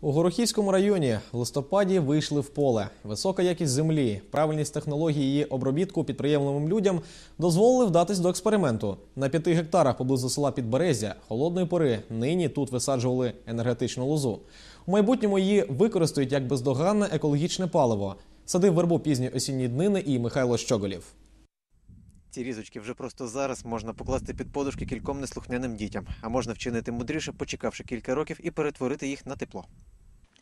У Горохівському районі в листопаді вийшли в поле. Висока якість землі, правильність технології її обробітку підприємливим людям дозволили вдатись до експерименту. На п'яти гектарах поблизу села Підберезя холодної пори нині тут висаджували енергетичну лозу. У майбутньому її використають як бездоганне екологічне паливо. Садив вербу пізні осінні днини і Михайло Щоголів. Ці різочки вже просто зараз можна покласти під подушки кільком неслухняним дітям, а можна вчинити мудріше, почекавши кілька років і перетворити їх на тепло.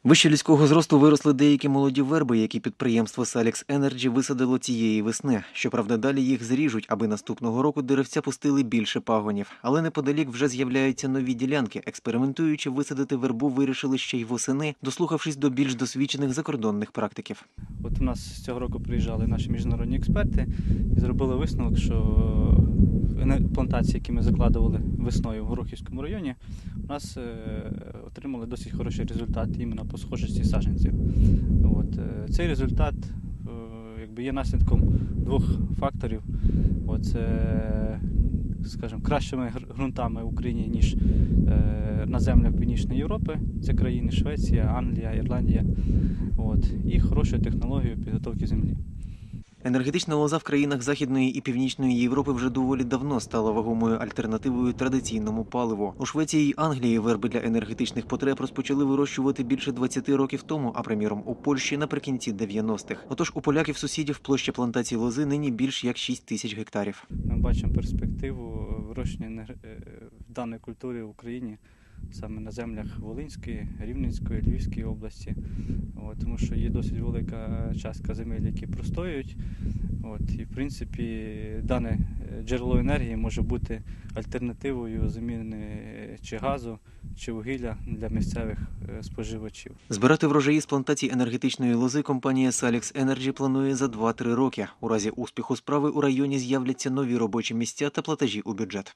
Вище людського зросту виросли деякі молоді верби, які підприємство Salix Energy висадило цієї весни. Щоправда, далі їх зріжуть, аби наступного року деревця пустили більше пагонів. Але неподалік вже з'являються нові ділянки. Експериментуючи висадити вербу, вирішили ще й восени, дослухавшись до більш досвідчених закордонних практиків. От у нас цього року приїжджали наші міжнародні експерти і зробили висновок, що ене- плантації, які ми закладували весною в Горохівському районі, у нас е, отримали досить хороший результат іменно по схожості саджанців. От, е, цей результат е, якби є наслідком двох факторів. От, скажімо, кращими ґрунтами в Україні, ніж е, на землях Північної Європи. Це країни Швеція, Англія, Ірландія. От, і хорошою технологією підготовки землі. Енергетична лоза в країнах Західної і Північної Європи вже доволі давно стала вагомою альтернативою традиційному паливу. У Швеції й Англії верби для енергетичних потреб розпочали вирощувати більше 20 років тому, а приміром у Польщі наприкінці 90-х. Отож у поляків сусідів площа плантацій лози нині більш як 6 тисяч гектарів. Ми бачимо перспективу вирощення енер- е, даної культури в Україні саме на землях Волинської, Рівненської, Львівської області. От, тому що є досить велика частка земель, які простоюють. От, і в принципі дане е, джерело енергії може бути альтернативою заміни е, чи газу, чи вугілля для місцевих е, споживачів. Збирати врожаї з плантацій енергетичної лози компанія Salix Energy планує за 2-3 роки. У разі успіху справи у районі з'являться нові робочі місця та платежі у бюджет.